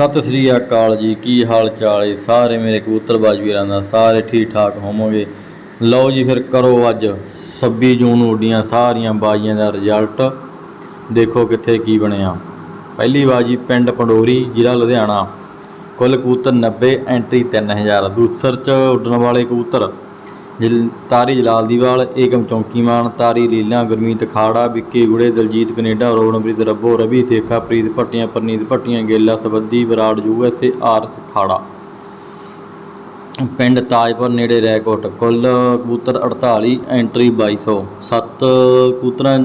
ਸਤਿ ਸ੍ਰੀ ਅਕਾਲ ਜੀ, ਕੀ ਹਾਲ ਚਾਲ ਹੈ ਸਾਰੇ ਮੇਰੇ ਕਬੂਤਰਬਾਜ਼ ਵੀਰਾਂ ਦਾ ਸਾਰੇ ਠੀਕ ਠਾਕ ਹੋਵੋਗੇ? ਲਓ ਜੀ ਫਿਰ ਕਰੋ ਅੱਜ 26 ਜੂਨ ਨੂੰ ਉੱਡੀਆਂ ਸਾਰੀਆਂ ਬਾਜ਼ੀਆਂ ਦਾ ਰਿਜ਼ਲਟ ਦੇਖੋ ਕਿੱਥੇ ਕੀ ਬਣਿਆ। ਪਹਿਲੀ ਬਾਜੀ ਪਿੰਡ ਪੰਡੋਰੀ, ਜ਼ਿਲ੍ਹਾ ਲੁਧਿਆਣਾ। ਕੁੱਲ ਕਬੂਤਰ 90 ਐਂਟਰੀ 3000 ਦੂਸਰ ਚ ਉੱਡਣ ਵਾਲੇ ਕਬੂਤਰ ਜਿਲ ਤਾਰੀ ਜਲਾਲ Diwal, Ekam Chaunkiman, Tari Leela, Gurmeet Khara, Vicky Gure, Daljit Canada Ronpreet Rabbo Ravi, Sekha Preet, Bhattian Parneet, Bhattian Gela, Sabaddi, Virat USA R Khara. ਪਿੰਡ ਤਾਜਪੁਰ ਨੇੜੇ ਰੈਕੋਟ, ਕੁੱਲ ਕਬੂਤਰ 48 ਐਂਟਰੀ 2200 ਸੱਤ ਕਬੂਤਰਾਂ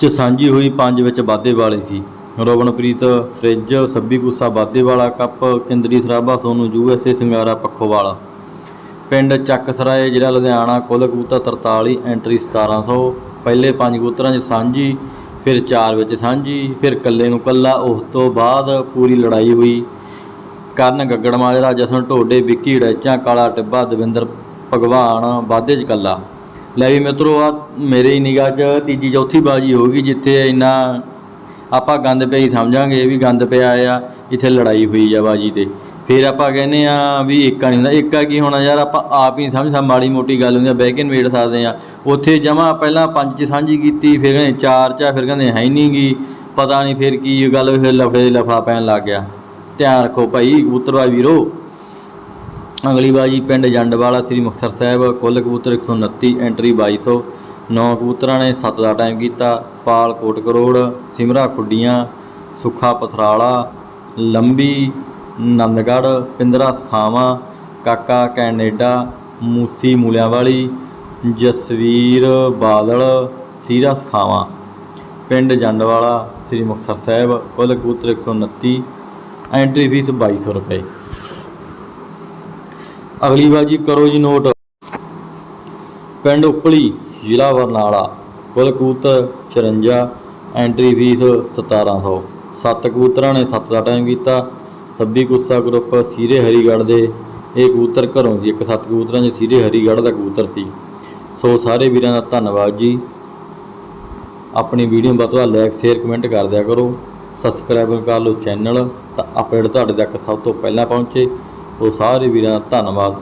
ਚ ਸਾਂਝੀ ਹੋਈ, ਪੰਜ ਵਿੱਚ ਵਾਧੇ ਵਾਲੀ ਸੀ। ਰੋਵਣਪ੍ਰੀਤ ਫ੍ਰਿਜ, ਸੱਬੀ ਗੁੱਸਾ ਵਾਧੇ ਵਾਲਾ ਕੱਪ, ਕਿੰਦਰੀ ਸਰਾਭਾ ਸੋਨੂੰ ਯੂਐਸਏ ਸਿੰਗਾਰਾ ਪੱਖੋਵਾਲ। ਪਿੰਡ ਚੱਕਸਰਾਏ ਜ਼ਿਲ੍ਹਾ ਲੁਧਿਆਣਾ, ਕੁੱਲ ਕਬੂਤਰ 43 ਐਂਟਰੀ 1700 ਪਹਿਲੇ ਪੰਜ ਕਬੂਤਰਾਂ 'ਚ ਸਾਂਝੀ, ਫਿਰ ਚਾਰ ਵਿੱਚ ਸਾਂਝੀ, ਫਿਰ ਕੱਲੇ ਨੂੰ ਕੱਲਾ ਉਸ ਤੋਂ ਬਾਅਦ ਪੂਰੀ ਲੜਾਈ ਹੋਈ। ਕਰਨ ਗੱਗੜ ਮਾਜਰਾ, ਜਸਨ ਢੋਡੇ, ਵਿੱਕੀ ਡੈਚਾਂ ਕਾਲਾ ਟਿੱਬਾ, ਦਵਿੰਦਰ ਭਗਵਾਨ, ਵਾਧੇ 'ਚ ਕੱਲਾ ਲੈ ਵੀ ਮਿੱਤਰੋ, ਆ ਮੇਰੇ ਨਿਗਾਹ 'ਚ ਤੀਜੀ ਚੌਥੀ ਬਾਜੀ ਹੋਗੀ ਜਿੱਥੇ ਇੰਨਾ ਆਪਾਂ ਗੰਦ ਪਿਆ ਹੀ ਸਮਝਾਂਗੇ, ਇਹ ਵੀ ਗੰਦ ਪਿਆ ਆ ਇੱਥੇ ਲੜਾਈ ਹੋਈ ਆ ਬਾਜੀ ਤੇ। ਫਿਰ ਆਪਾਂ ਕਹਿੰਦੇ ਆ ਵੀ ਏਕਾ ਨਹੀਂ ਹੁੰਦਾ ਏਕਾ ਕੀ ਹੋਣਾ ਯਾਰ ਆਪਾਂ ਆਪ ਹੀ ਸਮਝ ਸਾ ਮਾੜੀ ਮੋਟੀ ਗੱਲ ਹੁੰਦੀ ਆ ਬਹਿ ਕੇ ਨਿਬੇੜ ਸਕਦੇ ਆ ਉੱਥੇ ਜਮਾ ਪਹਿਲਾਂ ਪੰਜ ਚ ਸਾਂਝੀ ਕੀਤੀ ਫਿਰ ਕਹਿੰਦੇ ਚਾਰ ਚ ਆ, ਫਿਰ ਕਹਿੰਦੇ ਹੈ ਹੀ ਨਹੀਂ ਗੀ ਪਤਾ ਨਹੀਂ ਫਿਰ ਕੀ ਗੱਲ ਫਿਰ ਲਫੜੇ ਲਫਾ ਪੈਣ ਲੱਗ ਗਿਆ। ਧਿਆਨ ਰੱਖੋ ਭਾਈ ਕਬੂਤਰਵਾ ਵੀਰੋ। ਅਗਲੀ ਬਾਜੀ ਪਿੰਡ ਜੰਡਵਾਲਾ ਸ੍ਰੀ ਮੁਕਤਸਰ ਸਾਹਿਬ ਕੁੱਲ ਕਬੂਤਰ 129 ਐਂਟਰੀ 2200 ਨੌ ਕਬੂਤਰਾਂ ਨੇ 7 ਦਾ ਟਾਈਮ ਕੀਤਾ ਪਾਲ ਕੋਟ ਕਰੋੜ ਸਿਮਰਾ ਖੁੱਡੀਆਂ ਸੁੱਖਾ ਪਥਰਾਲਾ ਲੰਬੀ ਨੰਦਗੜ੍ਹ, ਪਿੰਦਰਾ ਸਖਾਵਾਂ, ਕਾਕਾ ਕੈਨੇਡਾ, ਮੂਸੀ ਮੂਲਿਆਂਵਾਲੀ, ਜਸਵੀਰ ਬਾਦਲ, ਸੀਰਾ ਸਖਾਵਾਂ। ਪਿੰਡ ਜੰਡਵਾਲਾ, ਸ੍ਰੀ ਮੁਕਤਸਰ ਸਾਹਿਬ, ਕੁੱਲ ਕਬੂਤਰ 129 ਐਂਟਰੀ ਫੀਸ 2200 ਰੁਪਏ। ਅਗਲੀ ਬਾਜੀ ਕਰੋ ਜੀ ਨੋਟ। ਪਿੰਡ ਉਪਲੀ, ਜ਼ਿਲ੍ਹਾ ਬਰਨਾਲਾ, ਕੁੱਲ ਕਬੂਤਰ 54 ਐਂਟਰੀ ਫੀਸ 1700 ਸੱਤ ਕਬੂਤਰਾਂ ਨੇ ਸੱਤ ਦਾ ਟਾਈਮ ਕੀਤਾ। ਸੱਬੀ ਗੁੱਸਾ ਗਰੁੱਪ ਸੀਰੇ ਹਰੀਗੜ੍ਹ ਦੇ, ਇਹ ਕਬੂਤਰ ਘਰੋਂ ਸੀ, ਇੱਕ ਸੱਤ ਕਬੂਤਰਾਂ 'ਚ ਸੀਰੇ ਹਰੀਗੜ੍ਹ ਦਾ ਕਬੂਤਰ ਸੀ। ਸੋ ਸਾਰੇ ਵੀਰਾਂ ਦਾ ਧੰਨਵਾਦ ਜੀ। ਆਪਣੀ ਵੀਡੀਓ ਵੱਧ ਤੋਂ ਵੱਧ ਲਾਈਕ ਸ਼ੇਅਰ ਕਮੈਂਟ ਕਰ ਦਿਆ ਕਰੋ। ਸਬਸਕ੍ਰਾਈਬ ਕਰ ਲਓ ਚੈਨਲ ਤਾਂ ਅਪਡੇਟ ਤੁਹਾਡੇ ਤੱਕ ਸਭ ਤੋਂ ਪਹਿਲਾਂ ਪਹੁੰਚੇ। ਉਹ ਸਾਰੇ ਵੀਰਾਂ ਦਾ ਧੰਨਵਾਦ।